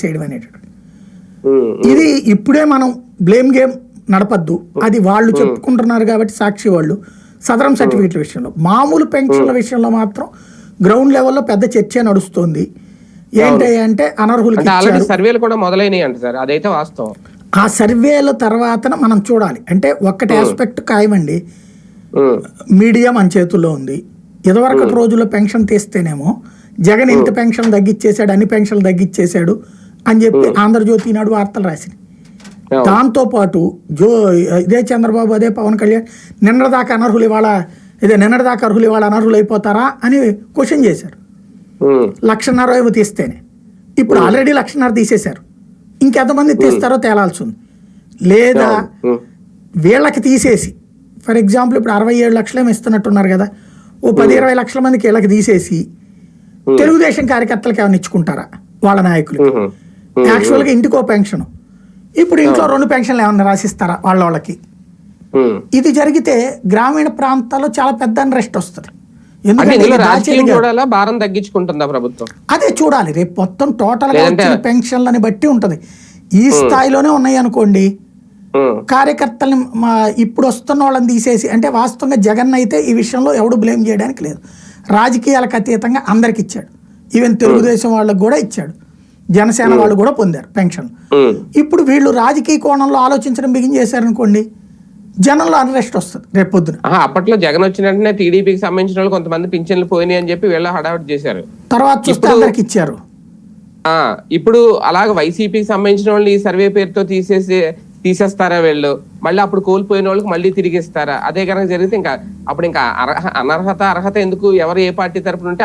చేయడం అనేటటువంటి ఇది ఇప్పుడే మనం బ్లేమ్ గేమ్ నడపద్దు. అది వాళ్ళు చెప్పుకుంటున్నారు కాబట్టి సాక్షి వాళ్ళు. సదరం సర్టిఫికేట్ల విషయంలో. మామూలు పెన్షన్ల విషయంలో మాత్రం గ్రౌండ్ లెవెల్లో పెద్ద చర్చ నడుస్తుంది. ఏంటి అంటే అనర్హులకి అంటే ఆల్రెడీ ఇచ్చారు. సర్వేలు కూడా మొదలైనవి అంట సార్. అదైతే వాస్తవం. ఆ సర్వేల తర్వాత మనం చూడాలి. అంటే ఒక్కటి ఆస్పెక్ట్ ఖాయమండి మీడియా మన చేతుల్లో ఉంది. ఇదివరకు రోజుల్లో పెన్షన్ తీస్తేనేమో జగన్ ఇంత పెన్షన్ తగ్గించేశాడు అన్ని పెన్షన్లు తగ్గించేశాడు అని చెప్పి ఆంధ్రజ్యోతి ఈనాడు వార్తలు రాసింది. దాంతో పాటు జో ఇదే చంద్రబాబు అదే పవన్ కళ్యాణ్ నిన్నటిదాకా అనర్హులు ఇవాళ ఇదే నిన్నటిదాకా అర్హులు ఇవాళ అనర్హులు అయిపోతారా అని క్వశ్చన్ చేశారు. లక్షన్నర ఏమో తీస్తేనే. ఇప్పుడు ఆల్రెడీ లక్షన్నర తీసేశారు. ఇంకెంతమంది తీస్తారో తేలాల్సి ఉంది. లేదా వీళ్ళకి తీసేసి ఫర్ ఎగ్జాంపుల్ ఇప్పుడు అరవై ఏడు లక్షలేమో ఇస్తున్నట్టున్నారు కదా ఓ పది ఇరవై లక్షల మందికి వీళ్ళకి తీసేసి తెలుగుదేశం కార్యకర్తలకు ఏమైనా ఇచ్చుకుంటారా వాళ్ళ నాయకులు యాక్చువల్గా ఇంటికో పెన్షన్. ఇప్పుడు ఇంట్లో రెండు పెన్షన్లు ఏమన్నా రాసిస్తారా వాళ్ళ వాళ్ళకి. ఇది జరిగితే గ్రామీణ ప్రాంతాల్లో చాలా పెద్ద రెస్ట్ వస్తుంది. ఎందుకంటే భారం తగ్గించుకుంటుందా ప్రభుత్వం? అదే చూడాలి. రేపు మొత్తం టోటల్గా వచ్చిన పెన్షన్లని బట్టి ఉంటది. ఈ స్థాయిలోనే ఉన్నాయి అనుకోండి. కార్యకర్తల్ని ఇప్పుడు వస్తున్న వాళ్ళని తీసేసి అంటే వాస్తవంగా జగన్ అయితే ఈ విషయంలో ఎవడు బ్లేమ్ చేయడానికి లేదు. రాజకీయాలకు అతీతంగా అందరికి ఇచ్చాడు. ఈవెన్ తెలుగుదేశం వాళ్ళకు కూడా ఇచ్చాడు. జనసేన వాళ్ళు కూడా పొందారు పెన్షన్. ఇప్పుడు వీళ్ళు రాజకీయ కోణంలో ఆలోచించడం బిగిన్ చేశారనుకోండి జనంలో అన్రెస్ట్ వస్తుంది రేపు పొద్దున. అప్పట్లో జగన్ వచ్చిన వెంటనే టీడీపీకి సంబంధించిన వాళ్ళు కొంతమంది పింఛన్లు పోయినాయి అని చెప్పి వీళ్ళ హడావిడి చేశారు. తర్వాత చూస్తే అందరికి ఇచ్చారు. ఆ ఇప్పుడు అలాగ వైసీపీకి సంబంధించిన వాళ్ళు ఈ సర్వే పేరుతో తీసేసి తీసేస్తారా వీళ్ళు? మళ్ళీ అప్పుడు కోల్పోయిన వాళ్ళకి మళ్ళీ తిరిగి ఇస్తారా అదే కనుక జరిగితే ఇంకా అప్పుడు ఇంకా అర్హ అనర్హత అర్హత ఎందుకు? ఎవరు ఏ పార్టీ తరపున ఉంటే